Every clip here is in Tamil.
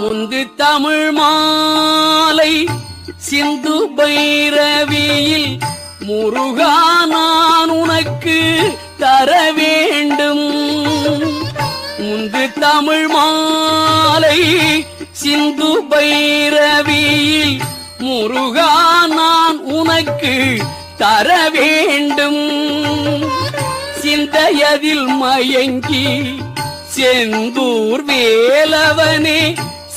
முந்து தமிழ் மாலை சிந்து பைரவியில் முருகா நான் உனக்கு தர வேண்டும். முந்து தமிழ் மாலை சிந்து பைரவியில் முருகா நான் உனக்கு தர வேண்டும். சிந்தையதில் மயங்கி செந்தூர் வேலவனே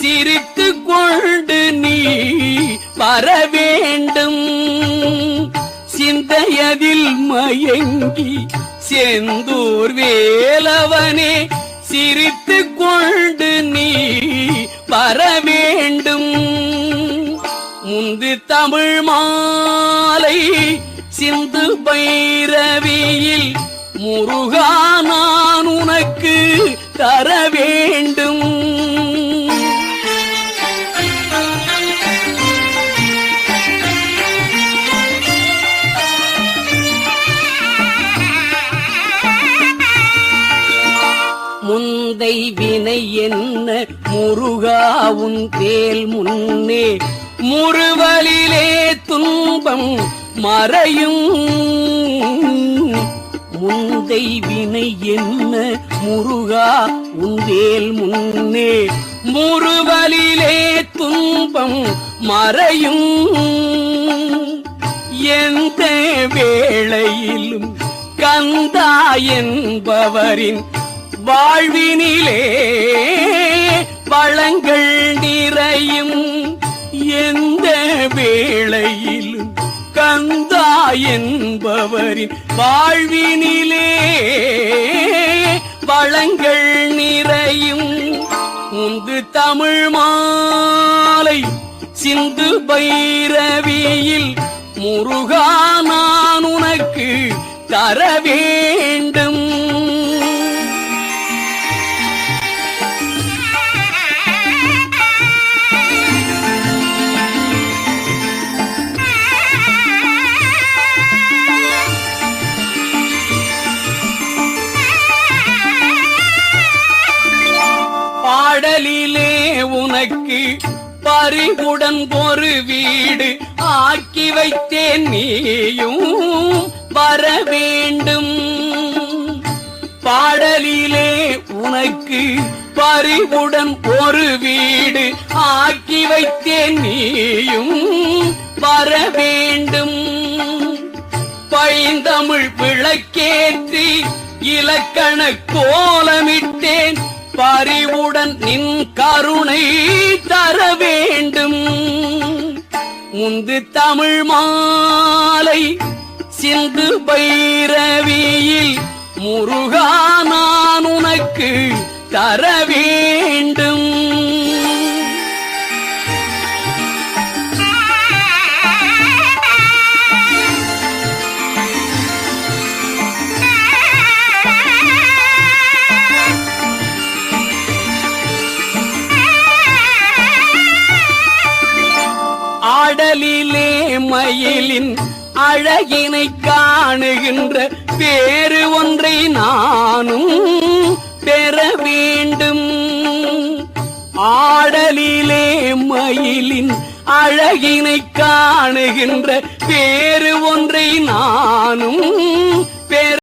சிரித்து கொண்டு நீ வர வேண்டும். சிந்தையதில் மயங்கி செந்தூர் வேலவனே சிரித்து கொண்டு நீ வர வேண்டும். முந்து தமிழ் மாலை சிந்து பைரவியில் முருகா நான் உனக்கு தரவே முந்தை வினை என்ன? முருகாவுன் தேல் முன்னே முருவலிலே துன்பம் மறையும். முந்தை வினை என்ன? முருகா உந்தேல் முன்னே முருவலிலே துன்பம் மறையும். எந்த வேளையிலும் கந்தா என்பவரின் வாழ்வினிலே வளங்கள் நிறையும். எந்த வேளையிலும் கந்தா என்பவரின் வாழ்வினிலே வளங்கள் நிறையும். உந்து தமிழ் மாலை சிந்து பைரவியில் முருகா நான் உனக்கு தர வேண்டும் பாடலிலே உனக்கு பறிவுடன் ஒரு வீடு ஆக்கி வைத்தேன் நீயும் வர வேண்டும். பாடலிலே உனக்கு பறிவுடன் ஒரு வீடு ஆக்கி வைத்தேன் நீயும் வர வேண்டும். பைந்தமிழ் விளக்கேற்றி இலக்கண கோலமிட்டேன். பறிவுடன் நின் கருணை தர வேண்டும். முந்து தமிழ் மாலை சிந்து பைரவியில் முருகா நான் உனக்கு தர வேண்டும். கடலிலே மயிலின் அழகினை காணுகின்ற வேறு ஒன்றை நானும் பெற வேண்டும். ஆடலிலே மயிலின் அழகினை காணுகின்ற வேறு ஒன்றை நானும் பெற